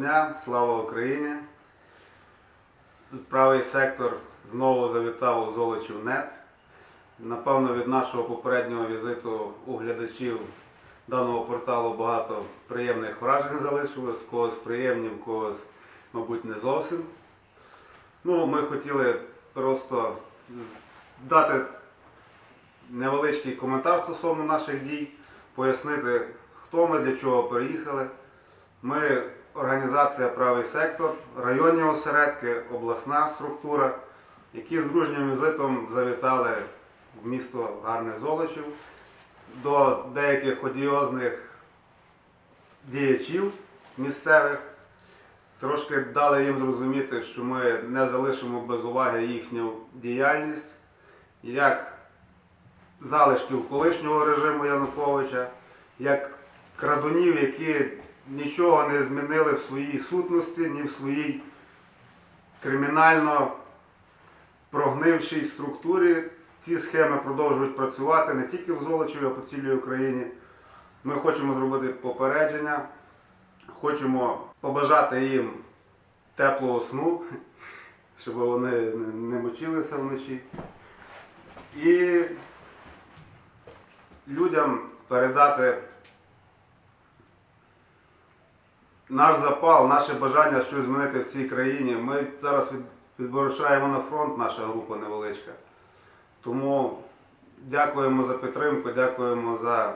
дня, слава Україні. Правий сектор знову завітав у Золочів нет. Напевно, від нашого попереднього візиту у глядачів даного порталу багато приємних вражень залишилось, когось приємні, в когось, мабуть, не зовсім. Ну, ми хотіли просто дати невеличкий коментар стосовно наших дій, пояснити, хто ми, для чого приїхали. Ми організація Правий сектор, районні осередки, обласна структура, які з дружнім візитом завітали в місто Гарне Золочів до деяких одіозних діячів місцевих. Трошки дали їм зрозуміти, що ми не залишимо без уваги їхню діяльність, як залишків колишнього режиму Януковича, як крадунів, які нічого не змінили в своїй сутності, ні в своїй кримінально прогнившій структурі. Ці схеми продовжують працювати не тільки в Золочеві, а по цілій Україні. Ми хочемо зробити попередження, хочемо побажати їм теплого сну, щоб вони не- мочилися вночі. І людям передати наш запал, наше бажання щось змінити в цій країні. Ми зараз від, відворушаємо на фронт, наша група невеличка. Тому дякуємо за підтримку, дякуємо за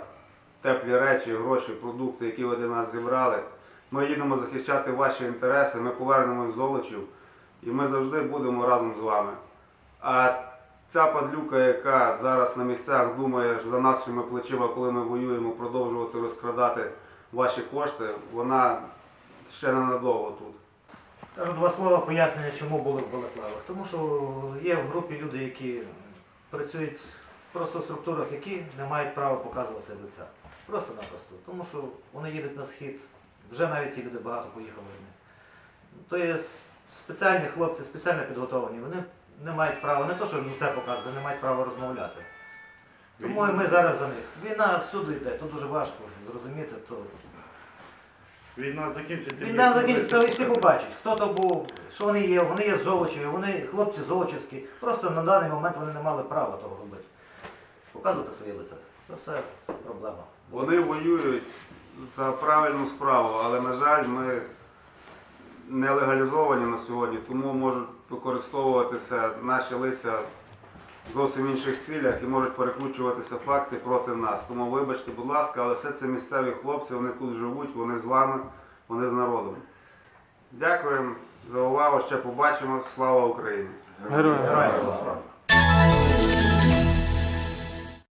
теплі речі, гроші, продукти, які ви для нас зібрали. Ми їдемо захищати ваші інтереси, ми повернемось в Золочів і ми завжди будемо разом з вами. А ця падлюка, яка зараз на місцях думає за нашими плечима, коли ми воюємо, продовжувати розкрадати ваші кошти, вона ще ненадовго тут. Скажу два слова пояснення, чому були в Балаклавах. Тому що є в групі люди, які працюють просто в структурах, які не мають права показувати лиця. Просто-напросто. Тому що вони їдуть на схід, вже навіть ті люди багато поїхали. То є спеціальні хлопці, спеціально підготовлені. Вони не мають права, не то, що лице показувати, не мають права розмовляти. Тому і ми зараз за них. Війна всюди йде, то дуже важко зрозуміти. То... Війна закінчиться. Війна закінчиться, і всі побачать, хто то був, що вони є, вони є Золочеві, вони хлопці золочівські. Просто на даний момент вони не мали права того робити. Показувати своє лице. Це все проблема. Вони воюють за правильну справу, але, на жаль, ми не легалізовані на сьогодні, тому можуть використовуватися наші лиця зовсім інших цілях і можуть перекручуватися факти проти нас. Тому вибачте, будь ласка, але все це місцеві хлопці, вони тут живуть, вони з вами, вони з народом. Дякуємо за увагу, ще побачимо. Слава Україні! Героям. Слава.